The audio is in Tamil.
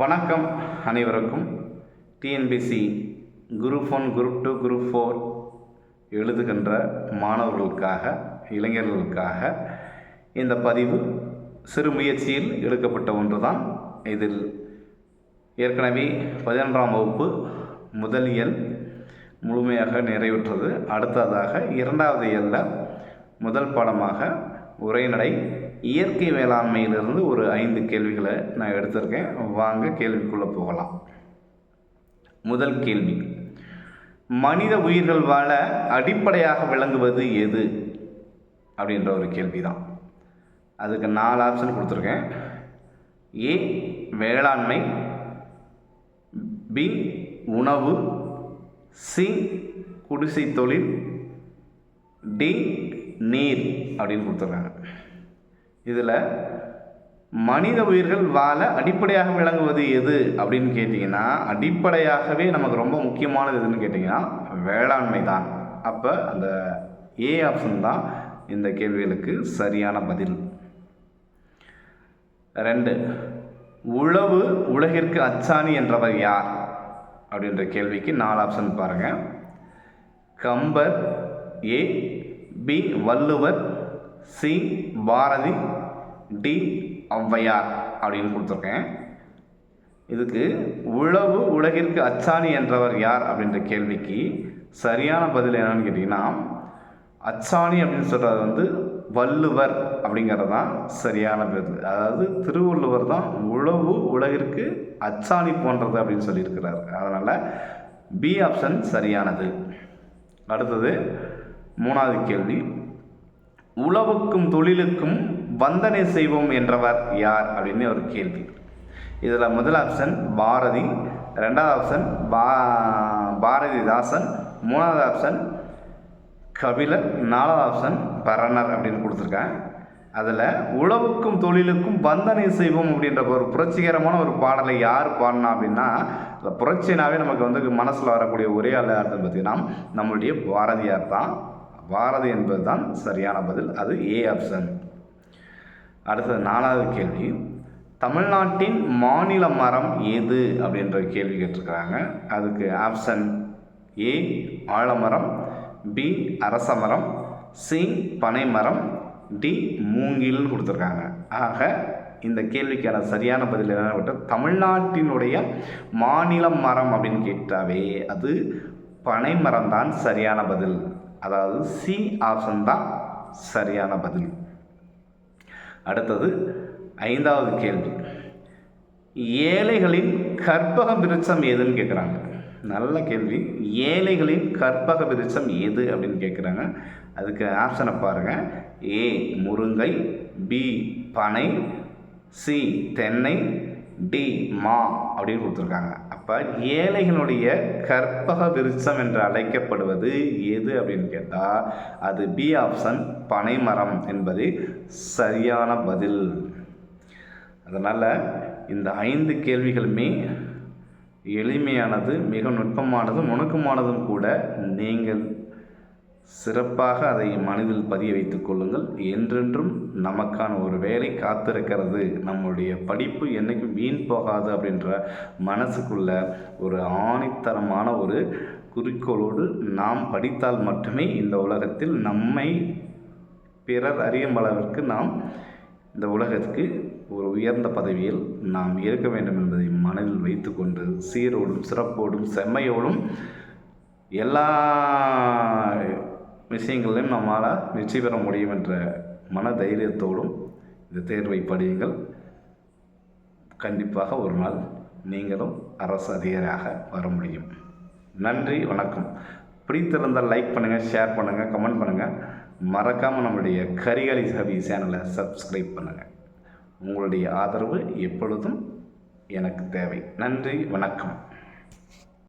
வணக்கம் அனைவருக்கும். TNPSC group one group two group four எழுதுகின்ற மாணவர்களுக்காக இளைஞர்களுக்காக இந்த பதிவு சிறு முயற்சியில் எடுக்கப்பட்ட ஒன்று தான் இதில் ஏற்கனவே பதினொன்றாம் வகுப்பு முதல் இயல் முழுமையாக நிறைவுற்றது. அடுத்ததாக இரண்டாவது எல்ல முதல் பாடமாக உரைநடை இயற்கை வேளாண்மையிலிருந்து ஒரு ஐந்து கேள்விகளை நான் எடுத்திருக்கேன். வாங்க கேள்விக்குள்ளே போகலாம். முதல் கேள்வி. மனித உயிர்கள் வாழ அடிப்படையாக விளங்குவது எது? அப்படின்ற ஒரு கேள்வி தான் அதுக்கு நாலு ஆப்ஷன் கொடுத்துருக்கேன். ஏ வேளாண்மை. பி உணவு. சி குடிசை தொழில். டி நீர் அப்படின்னு கொடுத்துருக்காங்க. இதில் மனித உயிர்கள் வாழ அடிப்படையாக விளங்குவது எது அப்படின்னு கேட்டிங்கன்னா அடிப்படையாகவே நமக்கு ரொம்ப முக்கியமானது எதுன்னு கேட்டிங்கன்னா வேளாண்மை தான். அப்போ அந்த ஏ ஆப்ஷன் தான் இந்த கேள்விகளுக்கு சரியான பதில். ரெண்டு உழவு உலகிற்கு அச்சாணி என்றவர் யார்? அப்படின்ற கேள்விக்கு நாலு ஆப்ஷன் பாருங்கள் Kambar A B Valluvar C Bharathi D Avvaiyar அப்படின்னு கொடுத்துருக்கேன். இதுக்கு உழவு உலகிற்கு அச்சாணி என்றவர் யார் அப்படின்ற கேள்விக்கு சரியான பதில் என்னன்னு கேட்டிங்கன்னா அச்சாணி அப்படின்னு சொல்கிறது வந்து வள்ளுவர் அப்படிங்கிறது தான் சரியான பதில். அதாவது திருவள்ளுவர் தான் உழவு உலகிற்கு அச்சாணி போன்றது அப்படின்னு சொல்லியிருக்கிறார். அதனால் பி ஆப்ஷன் சரியானது. அடுத்தது மூணாவது கேள்வி. உழவுக்கும் தொழிலுக்கும் வந்தனை செய்வோம் என்றவர் யார்? அப்படின்னு ஒரு கேள்வி. இதில் முதல் ஆப்ஷன் பாரதி ரெண்டாவது ஆப்ஷன் பா பாரதிதாசன் மூணாவது ஆப்ஷன் கபிலர் நாலாவது ஆப்ஷன் பரணர் அப்படின்னு கொடுத்துருக்கேன் அதில் உழவுக்கும் தொழிலுக்கும் வந்தனை செய்வோம் அப்படின்ற ஒரு புரட்சிகரமான ஒரு பாடலை யார் பாடினா அப்படின்னா புரட்சினாவே நமக்கு வந்து மனசில் வரக்கூடிய ஒரே ஆள் யாருன்னு பார்த்தீங்கன்னா நம்மளுடைய பாரதியார் தான். பாரதி என்பது தான் சரியான பதில். அது ஏ ஆப்ஷன் அடுத்தது நாலாவது கேள்வி. தமிழ்நாட்டின் மாநில மரம் எது? அப்படின்ற கேள்வி கேட்டிருக்கிறாங்க. அதுக்கு ஆப்ஷன் ஏ ஆலமரம் பி அரச மரம் சி பனைமரம் டி மூங்கில்னு கொடுத்துருக்காங்க. ஆக இந்த கேள்விக்கான சரியான பதில் என்ன தமிழ்நாட்டினுடைய மாநில மரம் அப்படின்னு கேட்டாவே அது பனைமரம் தான் சரியான பதில். அதாவது சி ஆப்ஷன் தான் சரியான பதில். அடுத்தது ஐந்தாவது கேள்வி. ஏழைகளின் கற்பக விருட்சம் எதுன்னு கேட்குறாங்க நல்ல கேள்வி. ஏழைகளின் கற்பக விருட்சம் எது அப்படின்னு கேட்குறாங்க அதுக்கு ஆப்ஷனை பாருங்கள் ஏ முருங்கை பி பனை சி தென்னை டி மா அப்படின்னு கொடுத்துருக்காங்க. அப்போ ஏழைகளுடைய கற்பக விருட்சம் என்று அழைக்கப்படுவது எது அப்படின்னு கேட்டால் அது பி ஆப்ஷன் பனைமரம் என்பது சரியான பதில். அதனால் இந்த ஐந்து கேள்விகளுமே எளிமையானது மிக நுட்பமானதும் நுணுக்கமானதும் கூட நீங்கள் சிறப்பாக அதை மனதில் பதிய வைத்துக் கொள்ளுங்கள். என்றென்றும் நமக்கான ஒரு வேலை காத்திருக்கிறது. நம்முடைய படிப்பு என்றைக்கும் வீண் போகாது அப்படின்ற மனசுக்குள்ள ஒரு ஆணித்தரமான ஒரு குறிக்கோளோடு நாம் படித்தால் மட்டுமே இந்த உலகத்தில் நம்மை பிறர் அறியும் அளவிற்கு நாம் இந்த உலகத்துக்கு ஒரு உயர்ந்த பதவியில் நாம் இருக்க வேண்டும் என்பதை மனதில் வைத்துக்கொண்டு சீரோடும் சிறப்போடும் செம்மையோடும் எல்லா விஷயங்களையும் நம்மால் வெற்றி பெற முடியும் என்ற மன தைரியத்தோடும் இந்த தேர்வை படியுங்கள். கண்டிப்பாக ஒரு நாள் நீங்களும் அரசு அதிகாரியாக வர முடியும். நன்றி வணக்கம். பிடித்திருந்தால் லைக் பண்ணுங்கள் ஷேர் பண்ணுங்கள் கமெண்ட் பண்ணுங்கள் மறக்காமல் நம்மளுடைய கரிகாலி சபி சேனலை சப்ஸ்கிரைப் பண்ணுங்கள் உங்களுடைய ஆதரவு எப்பொழுதும் எனக்கு தேவை. நன்றி வணக்கம்.